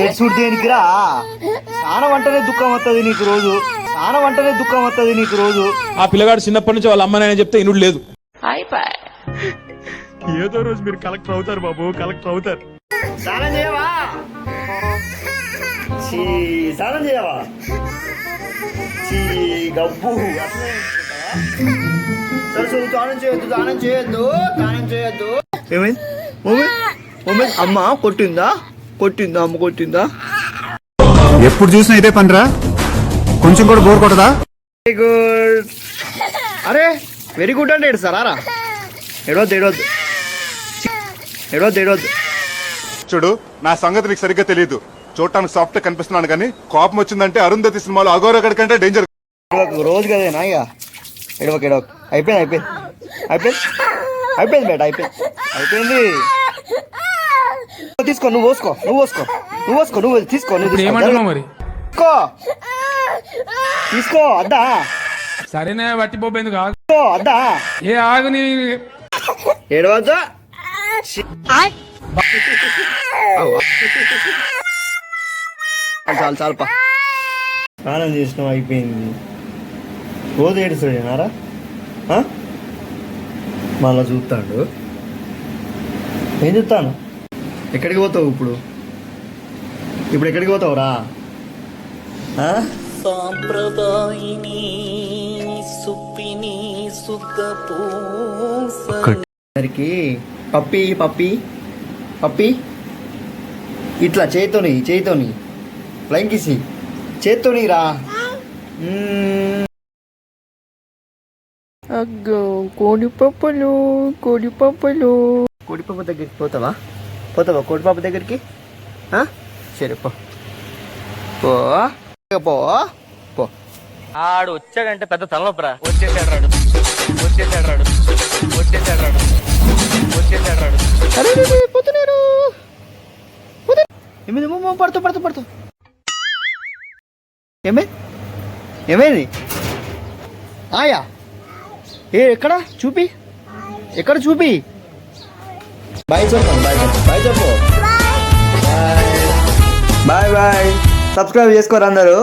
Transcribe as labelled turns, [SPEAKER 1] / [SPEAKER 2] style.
[SPEAKER 1] ఏడ్చుడు దేనికిరా? స్నానం అంటేనే దుఃఖం వస్తుంది నీకు రోజు. స్నానం అంటేనే దుఃఖం వస్తుంది నీకు రోజు.
[SPEAKER 2] ఆ పిల్లగాడు చిన్నప్పటి నుంచి వాళ్ళ అమ్మ నాయన చెప్తే ఇనుడు లేదు.
[SPEAKER 3] ఏదో రోజు మీరు కలెక్టర్ అవుతారు బాబు కలెక్టర్ అవుతారు.
[SPEAKER 1] స్నానం చేయవా? చీ స్నానం చేయవా? చీ గబ్బు. సరే సరే స్నానం చేయొద్దు స్నానం చేయొద్దు స్నానం చేయొద్దు. ఏమైంది? అమ్మ కొట్టిందా? కొట్టిందా అమ్మ కొట్టిందా?
[SPEAKER 4] ఎప్పుడు చూసినా ఇదే పనిరా కొంచెం కూడా బోర్ కొట్టదా?
[SPEAKER 1] వెరీ గుడ్ అరే వెరీ గుడ్ అంటే సార్ రా. ఎడవద్దు ఎడవద్దు ఎడవద్దు ఎడవద్దు
[SPEAKER 5] చూడు నా సంగతి నీకు సరిగ్గా తెలియదు చూడటానికి సాఫ్ట్ కనిపిస్తున్నాను కానీ కోపం వచ్చిందంటే అరుంధతి సినిమాలో అఘోరగడ్ కంటే డేంజర్
[SPEAKER 1] రోజు కదేనా ఇక ఎడవకు ఎడవకు అయిపోయింది అయిపోయింది. అయిపోయింది. అయిపోయింది బేట అయిపోయింది. అయిపోయింది. తీసుకో నువ్వు పోసుకో నువ్వు పోసుకో నువ్వు పోసుకో నువ్వు తీసుకో నువ్వు.
[SPEAKER 2] ఏమంటున్నావు మరి?
[SPEAKER 1] తీసుకో. తీసుకో అద్దా.
[SPEAKER 2] సరేనే వట్టి పోబేందుకు ఆగు?
[SPEAKER 1] అద్దా.
[SPEAKER 2] ఏ ఆగు నీ
[SPEAKER 1] ఏడవద్దు. చాలు చాలు పా. స్నానం చేసినాం అయిపోయింది. రోజు ఏడుస్తాడేనారా మళ్ళా చూస్తాడు. ఏం చూస్తాను? ఎక్కడికి పోతావు ఇప్పుడు? ఇప్పుడు ఎక్కడికి పోతావు రా?
[SPEAKER 6] సాంప్రదాయిని సుప్పిని
[SPEAKER 1] పప్పి పప్పి పప్పి? ఇట్లా చేత్తోని చేత్తోని ఫ్లైంగ్ కిసి చేత్తోని రా.
[SPEAKER 7] అగ్గో కోడి పప్పులు కోడి పప్పులు
[SPEAKER 1] కోడిపాప దగ్గరికి పోతావా? పోతావా? కోడిపాప దగ్గరికి? సరే పో. పో. పో. పో.
[SPEAKER 3] ఆడు వచ్చాడంటే పెద్ద తలనొప్పరా. వచ్చేసాడు రాడు వచ్చేసాడు రాడు వచ్చేసాడు రాడు వచ్చేసాడు రాడు
[SPEAKER 1] పోతున్నారు. ఏమైంది? పడుతూ పడుతూ పడుతూ. ఏమైంది? ఏమైంది? ఆయా. ఏ ఎక్కడ? చూపి. ఎక్కడ చూపి? బాయ్ చెప్పు బాయ్ చెప్పు బాయ్ బాయ్ సబ్స్క్రైబ్ చేసుకోరు అందరూ?